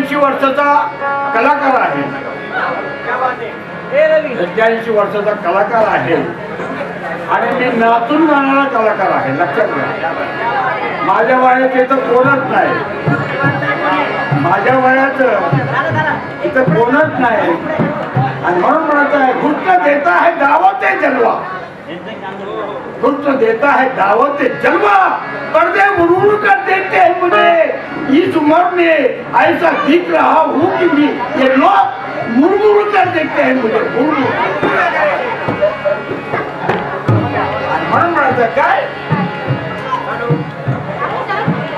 सत्याऐंशी वर्षाचा कलाकार आहे. सत्याऐंशी वर्षाचा कलाकार आहे. आणि मी नाचून जाणारा कलाकार आहे लक्षात घ्या. माझ्या वयात इथं कोणच नाही. माझ्या वयात इथं कोणच नाही. आणि म्हणून म्हणत आहे गुप्त देता है दावते है जलवा गुप्त देता है दावत है जलवा पर्दे उड़ कर देखते हैं मुझे इस उम्र में ऐसा दिख रहा हूँ कि भी ये लोग मुड़ कर देखते हैं मुझे मुड़ म्हणून म्हणायचं काय?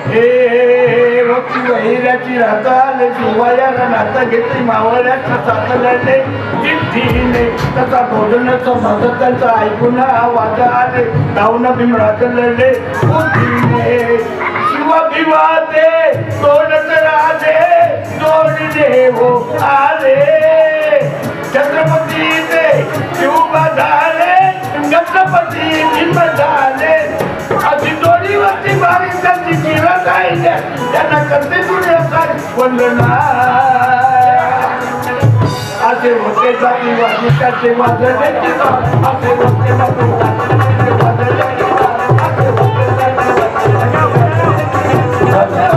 हे भक्ती वहिऱ्याची राहताले शिवायाला नाता घेतली मावळ्याचा साथ लढले जिद्दीने तसा भोजनाचा माझं त्यांचा ऐकून आवाज आले धावणं भीमराज लढले बुद्धीने शिव भिवाते तोडत राजे तोड देव आले. छत्रपती ते शिव झाले छत्रपती भीम झाले. अशी दोन्हीवरती बारी त्यांची किरण आहे त्यांना कसे तुझे काय वंदना असे होते जाती जातीवादी त्याचे माझे असे होते जातीवादी असे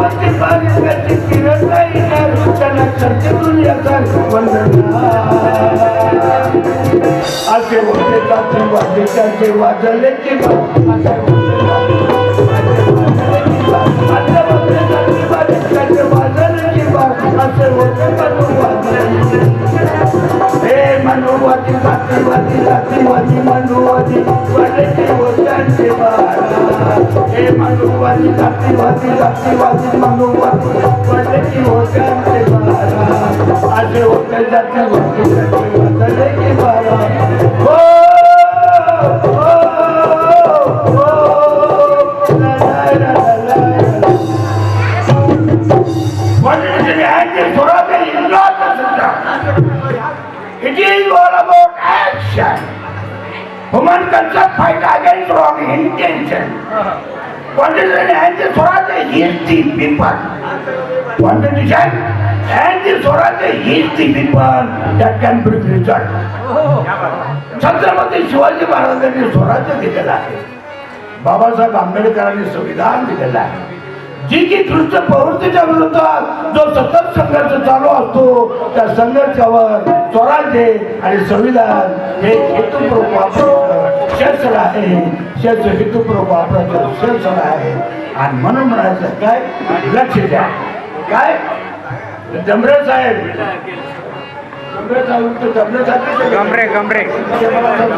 अशी नाही त्यांना खर्च दुनियाचा वंदना असे होते जाते वाजले त्याचे वाजले की असे होते जाते हे मनुवादी जातीवादी जातीवादी मनुवादी हे मनुवादी जातीवादी जातीवादी मनुवादी वाले की होत्यांचे बारा असे होते जातीवादी त्याचे वाजले की बारा हो हो, हो, ला, ला, ला, ला, ला, ला. What is it behind this brother in not It is all about action. Woman concept fight against wrong intention. What is it behind this brother? He is the people. What is it? And the Swaraj is the people that can bring result. Chhatrapati Shivaji महाराजांनी स्वराज्य दिलेलं आहे बाबासाहेब आंबेडकरांनी संविधान दिलेलं आहे जी की दृश्य प्रवृत्तीच्या विरोधात जो सतत संघर्ष चालू असतो त्या संघर्षावर स्वराज्य आणि संविधान हे हेतुपूर्वक वापरायचं. आहे. शेच हेतुपूर्वक वापरायचं. क्षेत्र आहे. आणि म्हणून म्हणायचं काय? लक्ष द्या. काय? जमरे साहेब.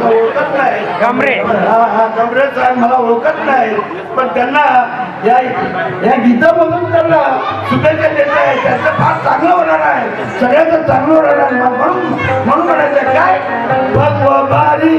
ओळखत नाही. गमरे. हा हा गमरे साहेब मला ओळखत नाही. पण त्यांना या या गीतामधून त्यांना शुभेच्छा देत आहे. त्याचं फार चांगलं होणार आहे. सगळ्याचं चांगलं होणार आहे. म्हणून म्हणून म्हणायचं काय? भगवा बारी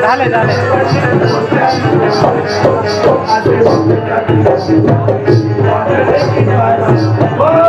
Dale, dale. Bye.